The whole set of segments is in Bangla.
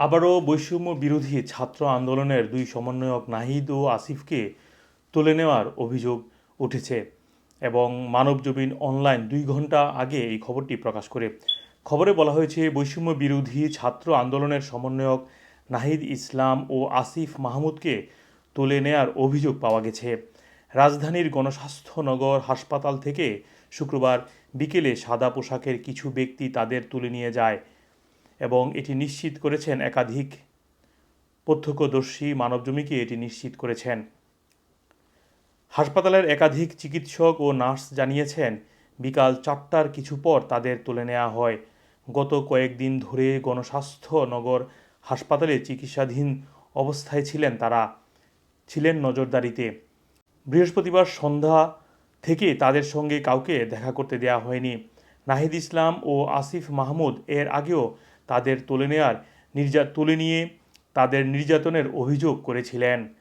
আবারও বৈষম্য বিরোধী ছাত্র আন্দোলনের দুই সমন্বয়ক নাহিদ ও আসিফকে তুলে নেওয়ার অভিযোগ উঠেছে এবং মানবজমিন অনলাইন দুই ঘণ্টা আগে এই খবরটি প্রকাশ করে। খবরে বলা হয়েছে, বৈষম্য বিরোধী ছাত্র আন্দোলনের সমন্বয়ক নাহিদ ইসলাম ও আসিফ মাহমুদকে তুলে নেয়ার অভিযোগ পাওয়া গেছে। রাজধানীর গণস্বাস্থ্যনগর হাসপাতাল থেকে শুক্রবার বিকেলে সাদা পোশাকের কিছু ব্যক্তি তাদের তুলে নিয়ে যায়। এবং এটি নিশ্চিত করেছেন একাধিক প্রত্যক্ষদর্শী মানবজমিকে এটি নিশ্চিত করেছেন। হাসপাতালের একাধিক চিকিৎসক ও নার্স জানিয়েছেন, বিকাল চারটার কিছু পর তাদের তুলে নেওয়া হয়। গত কয়েকদিন ধরে গণস্বাস্থ্য নগর হাসপাতালে চিকিৎসাধীন অবস্থায় ছিলেন তারা, ছিলেন নজরদারিতে। বৃহস্পতিবার সন্ধ্যা থেকে তাদের সঙ্গে কাউকে দেখা করতে দেওয়া হয়নি। নাহিদ ইসলাম ও আসিফ মাহমুদ এর আগেও তাদের তুলে নেয়ার নির্যা তুলে নিয়ে তাদের নির্যাতনের অভিযোগ করেছিলেন।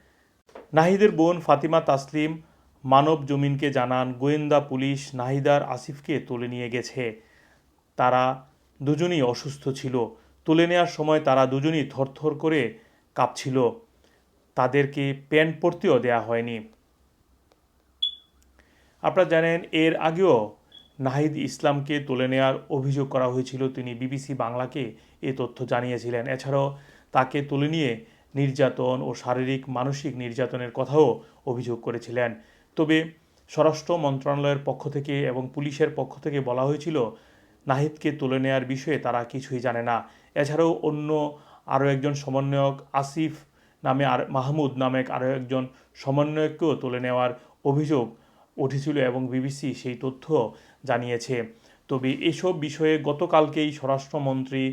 নাহিদের বোন ফাতিমা তাসলিম মানব জমিনকে জানান, গোয়েন্দা পুলিশ নাহিদার আসিফকে তুলে নিয়ে গেছে। তারা দুজনই অসুস্থ ছিল। তুলে নেওয়ার সময় তারা দুজনই থরথর করে কাঁপছিল। তাদেরকে প্যান্ট পরতেও দেওয়া হয়নি। আপনারা জানেন, এর আগেও নাহিদ ইসলামকে তুলে নেওয়ার অভিযোগ করা হয়েছিল। তিনি বিবিসি বাংলাকে এ তথ্য জানিয়েছিলেন। এছাড়াও তাকে তুলে নিয়ে নির্যাতন ও শারীরিক, মানসিক নির্যাতনের কথাও অভিযোগ করেছিলেন। তবে স্বরাষ্ট্র মন্ত্রণালয়ের পক্ষ থেকে এবং পুলিশের পক্ষ থেকে বলা হয়েছিল, নাহিদকে তুলে নেওয়ার বিষয়ে তারা কিছুই জানে না। এছাড়াও অন্য আরও একজন সমন্বয়ক, আসিফ নামে আর, মাহমুদ নামে আরও একজন সমন্বয়ককেও তুলে নেওয়ার অভিযোগ উঠেছিল এবং বিবিসি সেই তথ্য জানিয়েছে। তবে এসব বিষয়ে গতকালকেই স্বরাষ্ট্রমন্ত্রী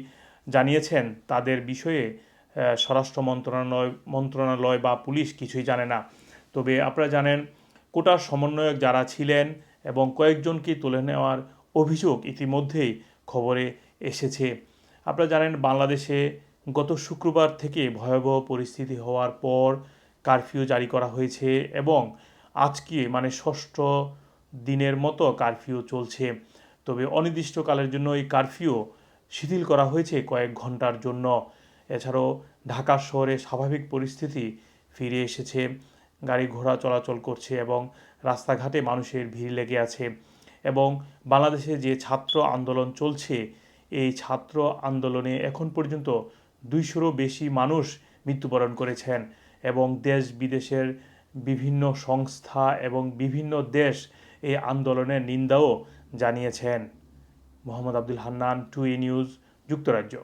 জানিয়েছেন, তাদের বিষয়ে স্বরাষ্ট্র মন্ত্রণালয় মন্ত্রণালয় বা পুলিশ কিছুই জানে না। তবে আপনারা জানেন, কোটার সমন্বয়ক যারা ছিলেন এবং কয়েকজনকে তুলে নেওয়ার অভিযোগ ইতিমধ্যেই খবরে এসেছে। আপনারা জানেন, বাংলাদেশে গত শুক্রবার থেকে ভয়াবহ পরিস্থিতি হওয়ার পর কারফিউ জারি করা হয়েছে এবং আজকে মানে ষষ্ঠ দিনের মতো কারফিউ চলছে। তবে অনির্দিষ্টকালের জন্য এই কারফিউ শিথিল করা হয়েছে কয়েক ঘণ্টার জন্য। এছাড়াও ঢাকা শহরে স্বাভাবিক পরিস্থিতি ফিরে এসেছে। গাড়ি ঘোড়া চলাচল করছে এবং রাস্তাঘাটে মানুষের ভিড় লেগে আছে। এবং বাংলাদেশে যে ছাত্র আন্দোলন চলছে, এই ছাত্র আন্দোলনে এখন পর্যন্ত দুইশোরও বেশি মানুষ মৃত্যুবরণ করেছেন এবং দেশ বিদেশের বিভিন্ন সংস্থা এবং বিভিন্ন দেশ এই আন্দোলনের নিন্দাও জানিয়েছেন। মোহাম্মদ আব্দুল হান্নান টু নিউজ, যুক্তরাজ্য।